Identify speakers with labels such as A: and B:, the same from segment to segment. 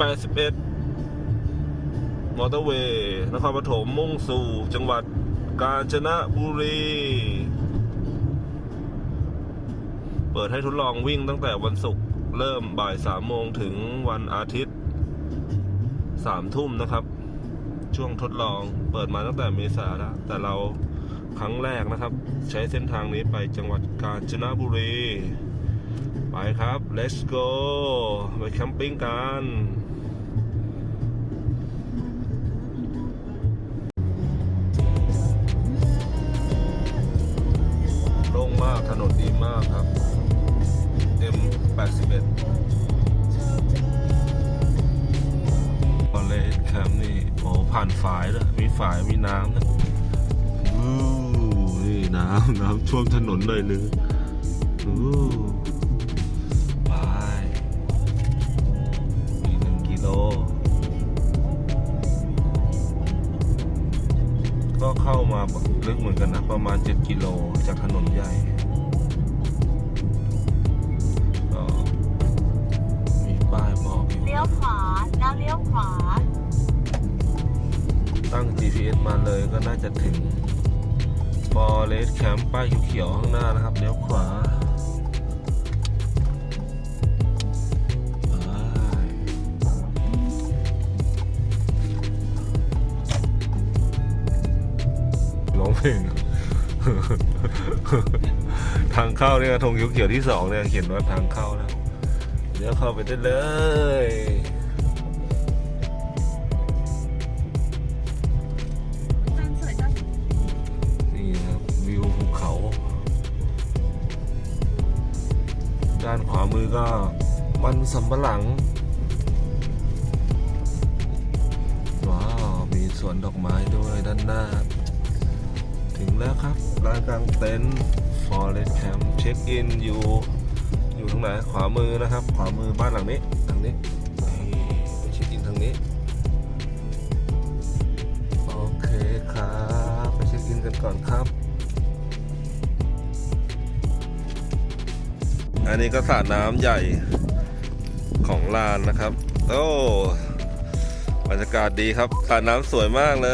A: 81 มอเตอร์เวย์นครปฐมมุ่งสู่จังหวัดกาญจนบุรี เปิดให้ทดลองวิ่งตั้งแต่วันศุกร์เริ่มบ่ายสามโมงถึงวันอาทิตย์สามทุ่มนะครับ ช่วงทดลองเปิดมาตั้งแต่เมษาแล้วแต่เราครั้งแรกนะครับ ใช้เส้นทางนี้ไปจังหวัดกาญจนบุรี ไปครับ let's go ไปแคมปิ้งกัน มาก ถนนดีมากครับ M81 บอลเลสแคมป์นี่โอ้ผ่านฝายเลยมีฝายมีน้ำนะวู้นี่น้ำน้ำท่วมถนนเลยนึงวู้ไปมีหนึ่งกิโล ก็เข้ามาลึกเหมือนกันนะ ประมาณ 7 กิโลจากถนนใหญ่
B: เลี้ยวขวา
A: ตั้ง GPS มาเลยก็น่าจะถึงบอเลสแคมป์ป้ายเขียวๆข้างหน้านะครับเลี้ยวขวาร้องเพลง ทางเข้าเนี่ยธงเขียวที่สองเนี่ยเขียนว่าทางเข้าแล้วเดี๋ยวเข้าไปได้เลย มือก็มันสำปะหลัง ว้าว มีสวนดอกไม้ด้วยด้านหน้า ถึงแล้วครับร้านกลางเต็นท์ Forest Camp เช็คอินอยู่ อยู่ทางไหน ขวามือนะครับ ขวามือบ้านหลังนี้ ทางนี้ อันนี้ก็สระน้ำใหญ่ของลานนะครับ โอ้บรรยากาศดีครับสระน้ำสวยมากเล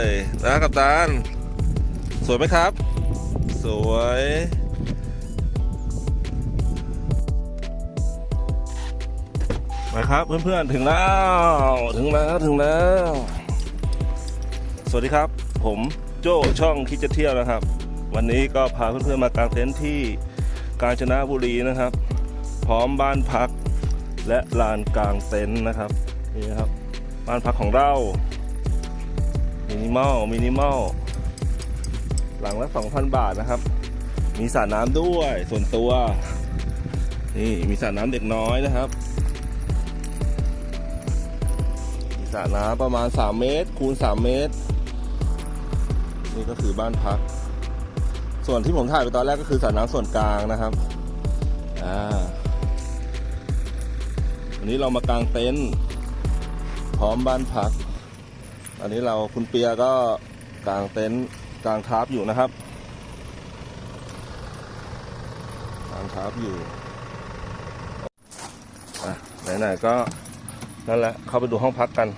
A: ยนะกัปตันสวยไหมครับ สวยมาครับเพื่อนๆถึงแล้ว ถึงแล้วถึงแล้ว สวัสดีครับ ผมโจ้ช่องคิดจะเที่ยวนะครับ วันนี้ก็พาเพื่อนๆมากางเต็นท์ที่ กาญจนบุรีนะครับ พร้อมบ้านพักและลานกลางเต็นท์นะครับนี่นะครับ บ้านพักของเรามินิมอลมินิมอลหลังละ 2,000 บาทนะครับ มีสระน้ำด้วยส่วนตัว นี่มีสระน้ำเด็กน้อยนะครับมีสระน้ำประมาณ 3 เมตร คูณ 3 เมตร นี่ก็คือบ้านพัก ส่วนที่ผมถ่ายไปตอนแรกก็คือสระน้ำส่วนกลางนะครับอ่าวันนี้เรามากางเต็นท์พร้อมบ้านพัก อันนี้เราคุณเปียก็กางเต็นท์กางทาร์ปอยู่นะครับกางทาร์ปอยู่อะไหนๆก็นั่นแหละเข้าไปดูห้องพักกัน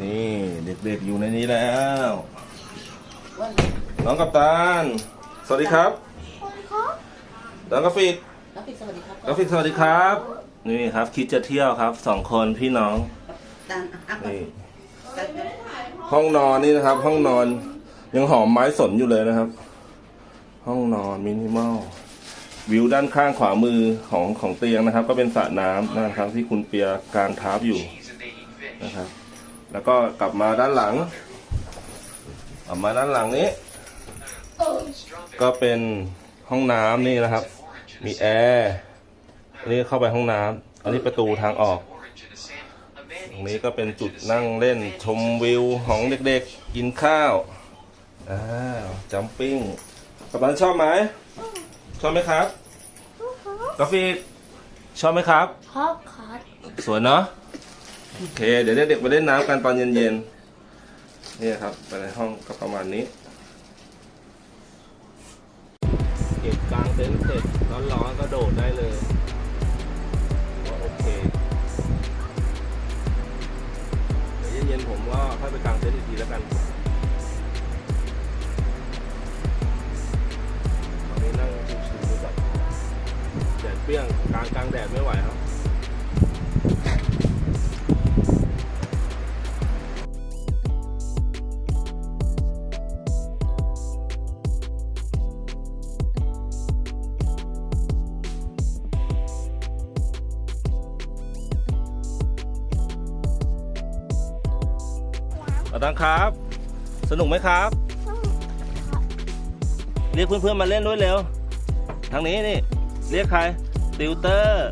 A: นี่เด็กๆอยู่ในนี้แล้ว น้องกัปตัน สวัสดีครับ น้องกราฟิก
C: กราฟิกสวัสดีครับ
A: กราฟิกสวัสดีครับ นี่ครับ คิดจะเที่ยวครับสองคนพี่น้อง
C: ดันอะ
A: นี่
C: ดัน
A: ห้องนอนนี่นะครับ ห้องนอนยังหอมไม้สนอยู่เลยนะครับ ห้องนอนมินิมอลวิวด้านข้างขวามือของของเตียงนะครับ ก็เป็นสระน้ำนะครับ ที่คุณเปียกลางทาบอยู่นะครับ แล้วก็กลับมาด้านหลัง กลับมาด้านหลังนี้ ก็เป็นห้องน้ำนี่นะครับ มีแอร์อันนี้เข้าไปห้องน้ำอันนี้ประตูทางออกตรงนี้ก็เป็นจุดนั่งเล่นชมวิวของเด็กๆกินข้าวอ้าวจัมปิ้งกับตันชอบไหมชอบไหมครับกาแฟชอบไหมครับ
B: พ่อคอส
A: สวยเนาะโอเค เดี๋ยวเด็กๆไปเล่นน้ำกันตอนเย็นๆ นี่ครับไปในห้องก็ประมาณนี้ เก็บกลางเต็นท์เสร็จร้อนๆก็โดดได้เลย อาตังครับ สนุกไหมครับ เรียกเพื่อนๆมาเล่นด้วยเร็ว ทางนี้นี่ เรียกใคร ติวเตอร์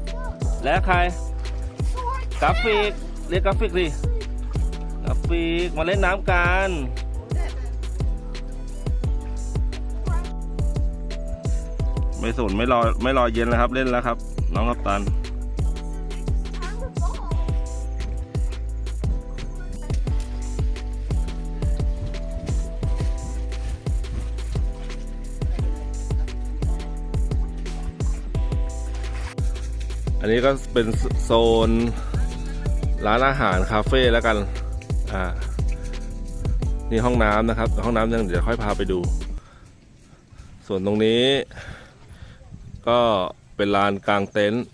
A: และใคร กราฟิก เรียกกราฟิกดิ กราฟิก มาเล่นน้ำกันไม่สนไม่รอไม่รอเย็นแล้วครับ เล่นแล้วครับ น้องกัปตัน นนี้ก็เป็นโซนร้านอาหารคาเฟ่แล้วกัน อ่า นี่ห้องน้ำนะครับ ห้องน้ำยังเดี๋ยวค่อยพาไปดู ส่วนตรงนี้ ก็เป็นลานกลางเต็นท์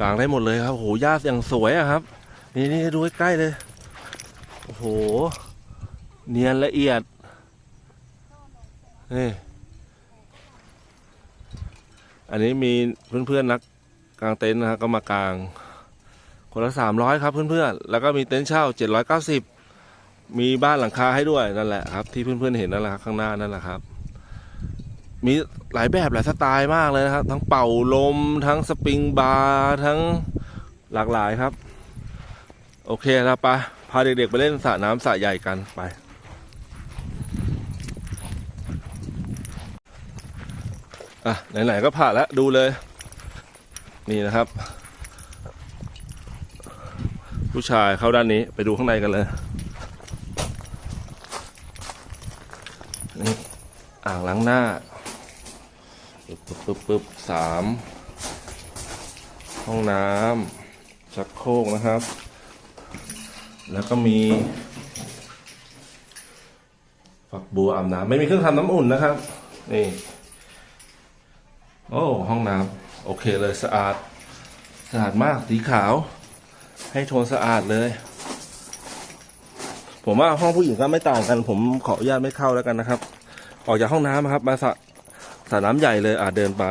A: กลางได้หมดเลยครับโหหญ้าอย่างสวยอะครับ นี่นี่ดูใกล้ๆเลยโอ้โห เนียนละเอียดนี่อันนี้มีเพื่อนๆนัก กางเต็นท์นะครับก็มากางคนละสามร้อยครับเพื่อนๆ แล้วก็มีเต็นท์เช่าเจ็ดร้อยเก้าสิบมีบ้านหลังคาให้ด้วยนั่นแหละครับ ที่เพื่อนๆเห็นนั่นแหละครับข้างหน้านั่นแหละครับ มีหลายแบบหลายสไตล์มากเลยนะครับ ทั้งเป่าลมทั้งสปริงบาร์ทั้งหลากหลายครับ โอเคแล้วไปะพาเด็กๆไปเล่นสระน้ำสระใหญ่กันไปอะไหนๆก็ผ่านแล้วดูเลย นี่นะครับ ผู้ชายเข้าด้านนี้ไปดูข้างในกันเลยนี่อ่างล้างหน้าปึ๊บปึ๊บปึ๊บปึ๊บสามห้องน้ำชักโครกนะครับ แล้วก็มีฝักบัวอาบน้ำไม่มีเครื่องทำน้ำอุ่นนะครับ นี่ โอ้ ห้องน้ำ โอเคเลยสะอาดสะอาดมากสีขาว ให้โทนสะอาดเลย ผมว่าห้องผู้หญิงก็ไม่ต่างกัน ผมขออนุญาตไม่เข้าแล้วกันนะครับ ออกจากห้องน้ำครับ มาสระสระน้ำใหญ่เลยอาจเดินไป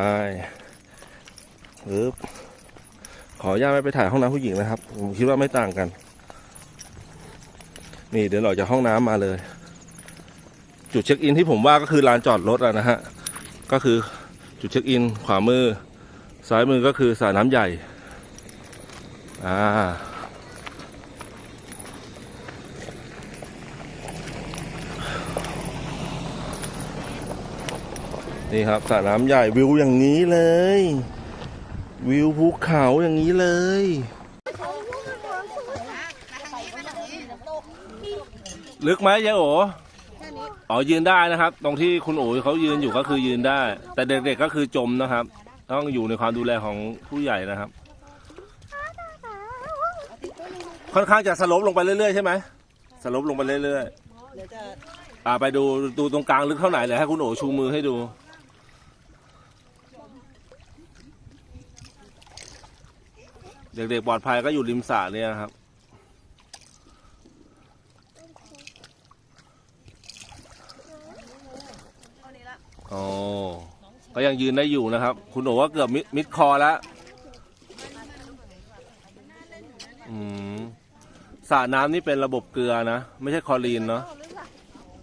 A: ปึ๊บขออนุญาตไม่ไปถ่ายห้องน้ำผู้หญิงนะครับ ผมคิดว่าไม่ต่างกัน นี่เดินออกจากห้องน้ำมาเลย จุดเช็คอินที่ผมว่าก็คือลานจอดรถอะนะฮะก็คือจุดเช็คอินขวามือ ซ้ายมือก็คือสระน้ำใหญ่ อ่า นี่ครับสระน้ำใหญ่วิวอย่างนี้เลย วิวภูเขาอย่างนี้เลยลึกไหมยายโออ๋อยืนได้นะครับ ตรงที่คุณโอ๋เขายืนอยู่ก็คือยืนได้ แต่เด็กๆก็คือจมนะครับ ต้องอยู่ในความดูแลของผู้ใหญ่นะครับ ค่อนข้างจะสลบลงไปเรื่อยๆใช่ไหมสลบลงไปเรื่อย
C: เดี๋ยวจะ
A: ๆอ่าไปดูดูตรงกลางลึกเท่าไหร่เลยให้คุณโอชูมือให้ดู เด็กๆปลอดภัยก็อยู่ริมสระเนี่ยครับอ๋อ ก็ยังยืนได้อยู่นะครับ คุณโอ๋ว่าเกือบมิดมิดคอแล้วอืมสระน้ำนี่เป็นระบบเกลือนะ ไม่ใช่คลอรีนเนาะ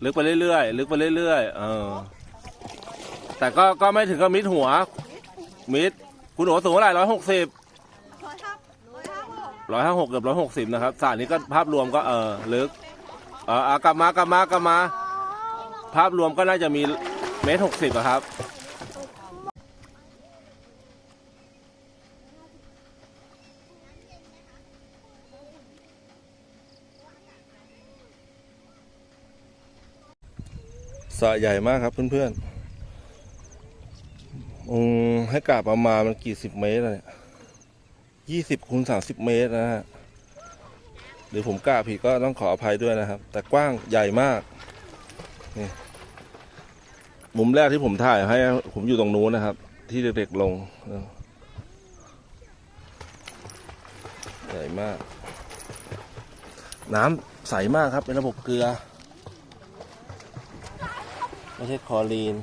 A: ลึกไปเรื่อยๆลึกไปเรื่อยๆเออ แต่ก็ก็ไม่ถึงกับมิดหัว มิด คุณโอ๋สูงเท่าไหร่ร้อยหกสิบร้อยห้าหกเกือบร้อยหกสิบนะครับสระนี้ก็ภาพรวมก็เออลึกเอออะกลับมากลับมากลับมา ภาพรวมก็น่าจะมีเมตรหกสิบอะครับ ระใหญ่มากครับเพื่อนๆอืมให้กะประมาณมันกี่สิบเมตรอะเนี่ยยี่สิบคูณสามสิบเมตรนะฮะหรือผมกล้าผิดก็ต้องขออภัยด้วยนะครับ แต่กว้างใหญ่มาก นี่มุมแรกที่ผมถ่ายให้ผมอยู่ตรงนู้นนะครับ ที่เด็กๆลง ใหญ่มาก น้ำใสมากครับ เป็นระบบเกลือ ไม่ใช่คอรีน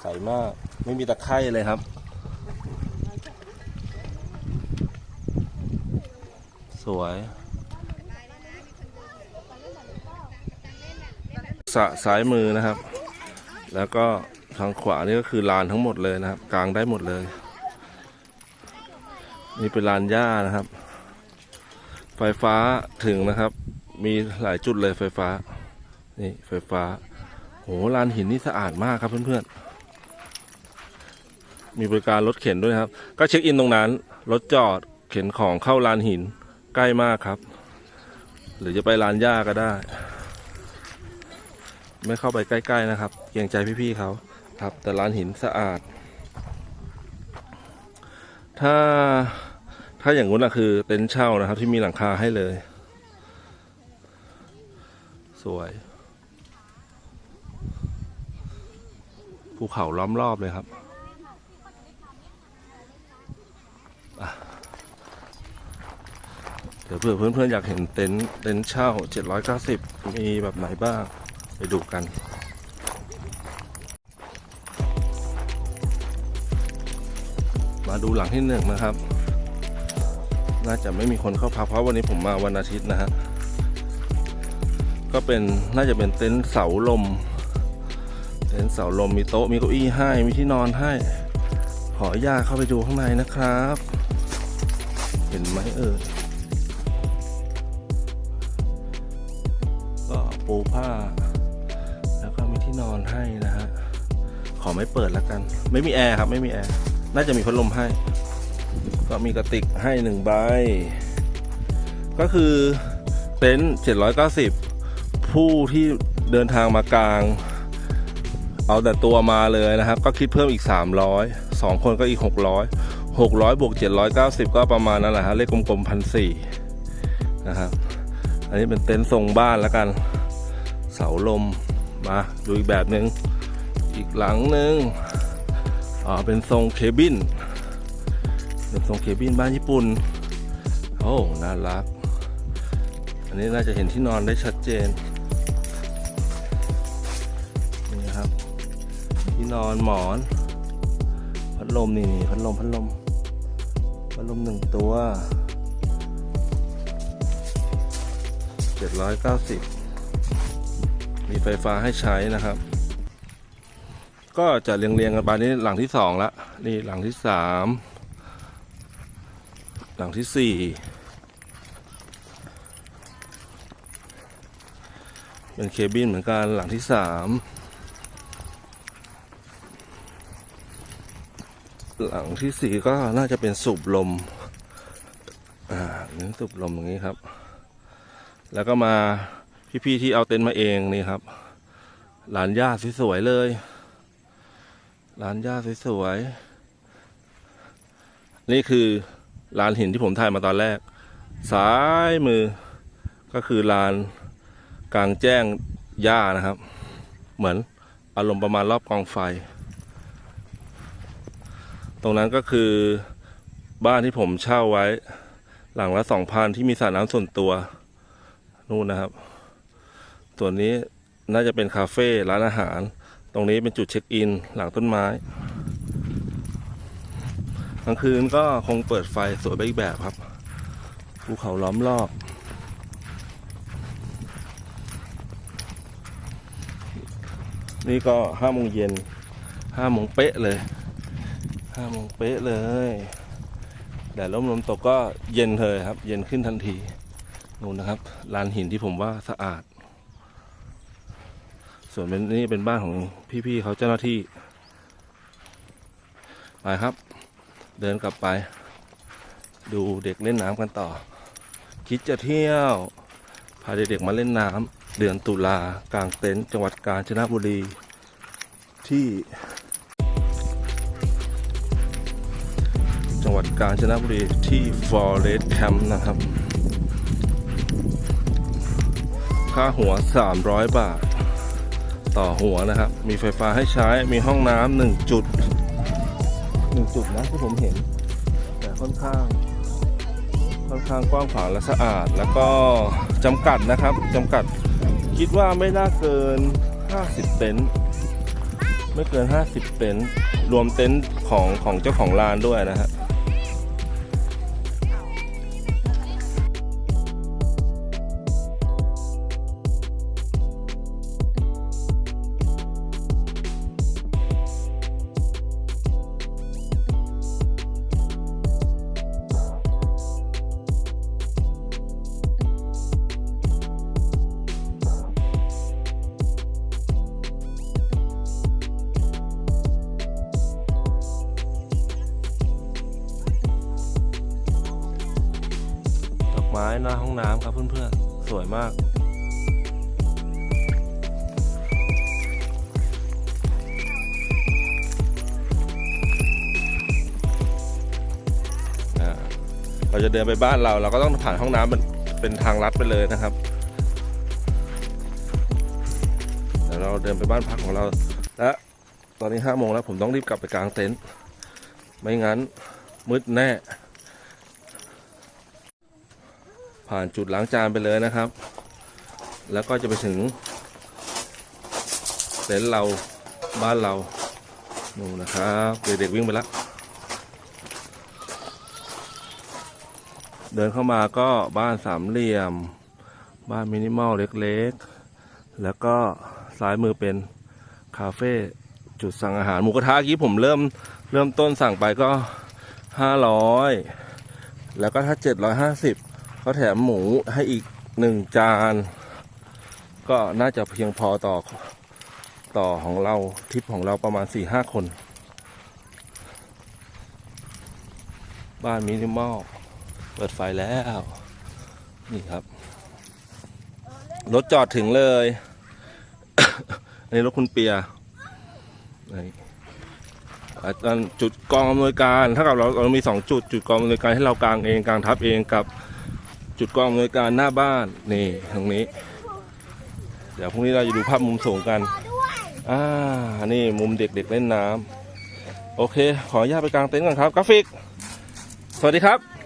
A: ใสมาก ไม่มีตะไคร่เลยครับ สวยสะซ้ายมือนะครับ แล้วก็ทางขวานี่ก็คือลานทั้งหมดเลยนะครับ กลางได้หมดเลย นี่เป็นลานหญ้านะครับ ไฟฟ้าถึงนะครับ มีหลายจุดเลยไฟฟ้า นี่ไฟฟ้า โหลานหินนี่สะอาดมากครับเพื่อนๆ มีบริการรถเข็นด้วยครับ ก็เช็คอินตรงนั้น รถจอดเข็นของเข้าลานหินใกล้มากครับ หรือจะไปลานหญ้าก็ได้ ไม่เข้าไปใกล้ๆนะครับ เกรงใจพี่ๆเขาครับ แต่ลานหินสะอาด ถ้าถ้าอย่างนู้นนะคือเต็นท์เช่านะครับ ที่มีหลังคาให้เลย สวย ภูเขาล้อมรอบเลยครับเดี๋ยวเผื่อเพื่อนๆอยากเห็นเต็นท์เต็นท์เช่า 790 มีแบบไหนบ้าง ไปดูกันมาดูหลังที่หนึ่งนะครับ น่าจะไม่มีคนเข้าพักเพราะวันนี้ผมมาวันอาทิตย์นะฮะ ก็เป็นน่าจะเป็นเต็นท์เสาลม เต็นท์เสาลมมีโต๊ะมีเก้าอี้ให้มีที่นอนให้ ขออนุญาตเข้าไปดูข้างในนะครับ เห็นไหมเอ่ยก็ปูผ้า แล้วก็มีที่นอนให้นะฮะขอไม่เปิดแล้วกัน ไม่มีแอร์ครับไม่มีแอร์น่าจะมีพัดลมให้ ก็มีกระติกให้หนึ่งใบ ก็คือเต็นท์790 ผู้ที่เดินทางมากลาง เอาแต่ตัวมาเลยนะครับ ก็คิดเพิ่มอีก 300 2 คนก็อีก 600 600บวก790 ก็ประมาณนั้นแหละฮะเลขกลมๆพันสี่นะครับ อันนี้เป็นเต็นท์ทรงบ้านแล้วกัน เสาลมมาดูอีกแบบหนึ่งอีกหลังหนึ่งอ๋อเป็นทรงเคบินเป็นทรงเคบินบ้านญี่ปุ่นโอ้น่ารัก อันนี้น่าจะเห็นที่นอนได้ชัดเจน นอนหมอน พัดลมนี่นี่พัดลมพัดลมพัดลมหนึ่งตัวเจ็ดร้อยเก้าสิบมีไฟฟ้าให้ใช้นะครับ ก็จะเรียงเรียงๆกันไปนี่หลังที่สองละนี่หลังที่สามหลังที่สี่เป็นเคบินเหมือนกันหลังที่สาม หลังที่สี่ก็น่าจะเป็นสูบลม อ่าเน้นสูบลมอย่างนี้ครับ แล้วก็มาพี่ๆที่เอาเต็นท์มาเองนี่ครับหลานย่าสวยๆเลยหลานย่าสวยๆนี่คือลานหินที่ผมถ่ายมาตอนแรก ซ้ายมือก็คือลานกลางแจ้งหญ้านะครับ เหมือนอารมณ์ประมาณรอบกองไฟ ตรงนั้นก็คือบ้านที่ผมเช่าไว้ หลังละสองพันที่มีสระน้ำส่วนตัวนู่นนะครับ ส่วนนี้น่าจะเป็นคาเฟ่ร้านอาหาร ตรงนี้เป็นจุดเช็คอินหลังต้นไม้กลางคืนก็คงเปิดไฟสวยไปอีกแบบครับภูเขาล้อมรอบ นี่ก็ห้าโมงเย็นห้าโมงเป๊ะเลย ห้าโมงเป๊ะเลยแดดร่มลมตกก็เย็นเลยครับ เย็นขึ้นทันทีนู่นนะครับลานหินที่ผมว่าสะอาด ส่วนเป็นนี่เป็นบ้านของพี่ๆเขาเจ้าหน้าที่ ไปครับ เดินกลับไป ดูเด็กเล่นน้ำกันต่อ คิดจะเที่ยว พาเด็กๆมาเล่นน้ำเดือนตุลากลางเต็นท์จังหวัดกาญจนบุรีที่ จังหวัดกาญจนบุรีที่ Forest Camp นะครับ ค่าหัว 300 บาท ต่อหัวนะครับ มีไฟฟ้าให้ใช้มีห้องน้ำหนึ่งจุดหนึ่งจุดนะที่ผมเห็น แต่ค่อนข้าง ค่อนข้างกว้างขวางและสะอาด แล้วก็จำกัดนะครับจำกัดคิดว่าไม่น่าเกิน 50 เต็นท์ไม่เกิน 50 เต็นท์รวมเต็นท์ของของเจ้าของร้านด้วยนะฮะ เราจะเดินไปบ้านเรา เราก็ต้องผ่านห้องน้ำเป็นเป็นทางลัดไปเลยนะครับเดี๋ยวเราเดินไปบ้านพักของเราและตอนนี้ห้าโมงแล้วผมต้องรีบกลับไปกลางเต็นท์ไม่งั้นมืดแน่ ผ่านจุดล้างจานไปเลยนะครับ แล้วก็จะไปถึงเต็นท์เราบ้านเรานู่นนะครับ เด็กๆวิ่งไปแล้ว เดินเข้ามาก็บ้านสามเหลี่ยม บ้านมินิมอลเล็กๆ แล้วก็ซ้ายมือเป็นคาเฟ่จุดสั่งอาหารหมูกระทะกี้ผมเริ่มเริ่มต้นสั่งไปก็ห้าร้อยแล้วก็ถ้าเจ็ดร้อยห้าสิบเขาแถมหมูให้อีกหนึ่งจาน ก็น่าจะเพียงพอต่อต่อของเราทริปของเราประมาณสี่ห้าคน บ้านมินิมอล เปิดไฟแล้ว นี่ครับ รถจอดถึงเลย อันนี้รถคุณเปียจุดกองอำนวยการถ้ากับเราเรามีสองจุดจุดกองอำนวยการให้เรากางเองกางทับเองกับจุดกองอำนวยการหน้าบ้านนี่ตรงนี้ เดี๋ยวพรุ่งนี้เราจะดูภาพมุมสูงกันอ่านี่มุมเด็กๆเล่นน้ำโอเค ขออนุญาตไปกางเต็นท์ก่อนครับกราฟิก สวัสดีครับ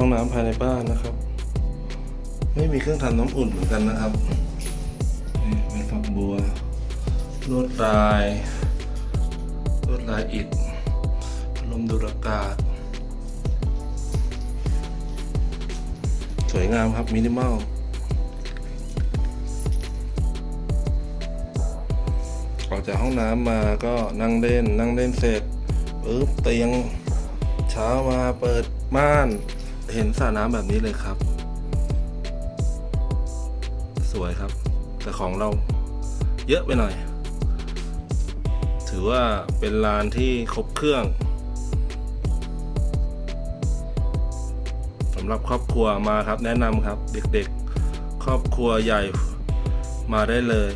A: ห้องน้ำภายในบ้านนะครับ ไม่มีเครื่องทำน้ำอุ่นเหมือนกันนะครับนี่เป็นฝักบัวลวดลายลวดลายอิฐลมดูดอากาศ สวยงามครับ มินิมอลออกจากห้องน้ำมาก็นั่งเล่น นั่งเล่นเสร็จปึ๊บเตียง เช้ามาเปิดม่าน เห็นสระน้ำแบบนี้เลยครับ สวยครับ แต่ของเราเยอะไปหน่อย ถือว่าเป็นลานที่ครบเครื่องสำหรับครอบครัวมาครับแนะนำครับ เด็กๆ ครอบครัวใหญ่มาได้เลย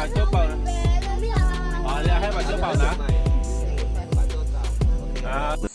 C: ว
A: ยช่วยช่วยป่าช่วยเป่านะอ๋อเนี่ยให้ป่าช่วยเป่านะอะ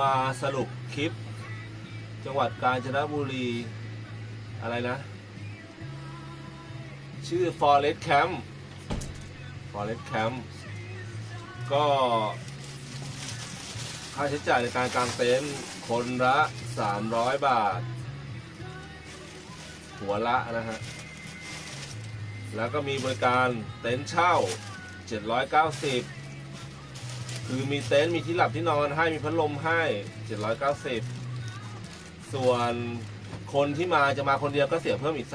A: มาสรุปคลิป จังหวัดกาญจนบุรีอะไรนะ ชื่อ Forest Camp Forest Camp ก็ค่าใช้จ่ายในการกางเต็นท์คนละ 300 บาท หัวละนะฮะ แล้วก็มีบริการเต็นท์เช่า 790 คือมีเต็นท์มีที่หลับที่นอนให้มีพัดลมให้ 790 ส่วนคนที่มาจะมาคนเดียวก็เสียเพิ่มอีก 300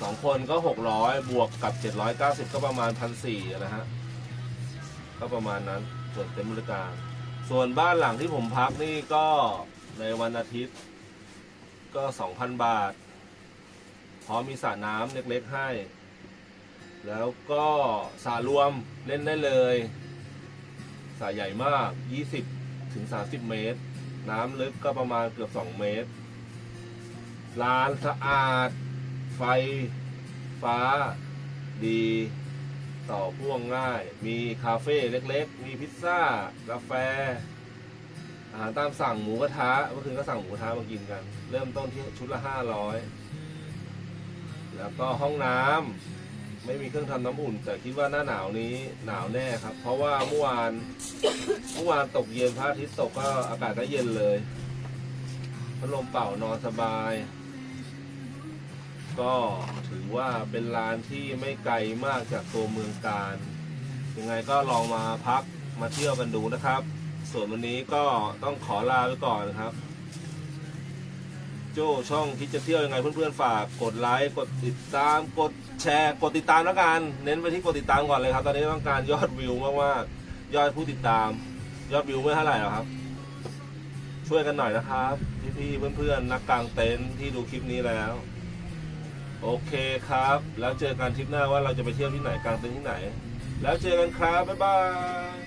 A: สองคนก็ 600 บวกกับ 790 ก็ประมาณ 1,400นะฮะ ก็ประมาณนั้นส่วนเต็นท์บริการ ส่วนบ้านหลังที่ผมพักนี่ก็ในวันอาทิตย์ก็ 2,000 บาท พร้อมมีสระน้ำเล็กๆให้ แล้วก็สระรวมเล่นได้เลยสระใหญ่มาก 20ถึง30 เมตร น้ำลึกก็ประมาณเกือบ 2 เมตรลานสะอาด ไฟฟ้าดี ต่อพ่วงง่าย มีคาเฟ่เล็กๆ มีพิซซ่า กาแฟ อาหารตามสั่งหมูกระทะเมื่อคืนก็สั่งหมูกระทะมากินกัน เริ่มต้นที่ชุดละห้าร้อยแล้วก็ห้องน้ำ ไม่มีเครื่องทำน้ำอุ่น แต่คิดว่าหน้าหนาวนี้หนาวแน่ครับ เพราะว่าเมื่อวาน เมื่อวานตกเย็นพระอาทิตย์ตกก็อากาศก็เย็นเลยพัดลมเป่านอนสบาย ก็ถือว่าเป็นร้านที่ไม่ไกลมากจากตัวเมืองการ ยังไงก็ลองมาพักมาเที่ยวกันดูนะครับ ส่วนวันนี้ก็ต้องขอลาไปก่อนนะครับ โจ้ช่องคิดจะเที่ยวยังไงเพื่อนๆฝากกดไลค์กดติดตามกดแชร์ กดติดตามแล้วกันเน้นไปที่กดติดตามก่อนเลยครับ ตอนนี้ต้องการยอดวิวมากๆยอดผู้ติดตาม ยอดวิวไม่เท่าไหร่หรอกครับ ช่วยกันหน่อยนะครับ พี่ๆเพื่อนๆนักกางเต็นท์ที่ดูคลิปนี้แล้ว โอเคครับ แล้วเจอกันทริปหน้าว่าเราจะไปเที่ยวที่ไหนกางเต็นท์ที่ไหน แล้วเจอกันครับบ๊ายบาย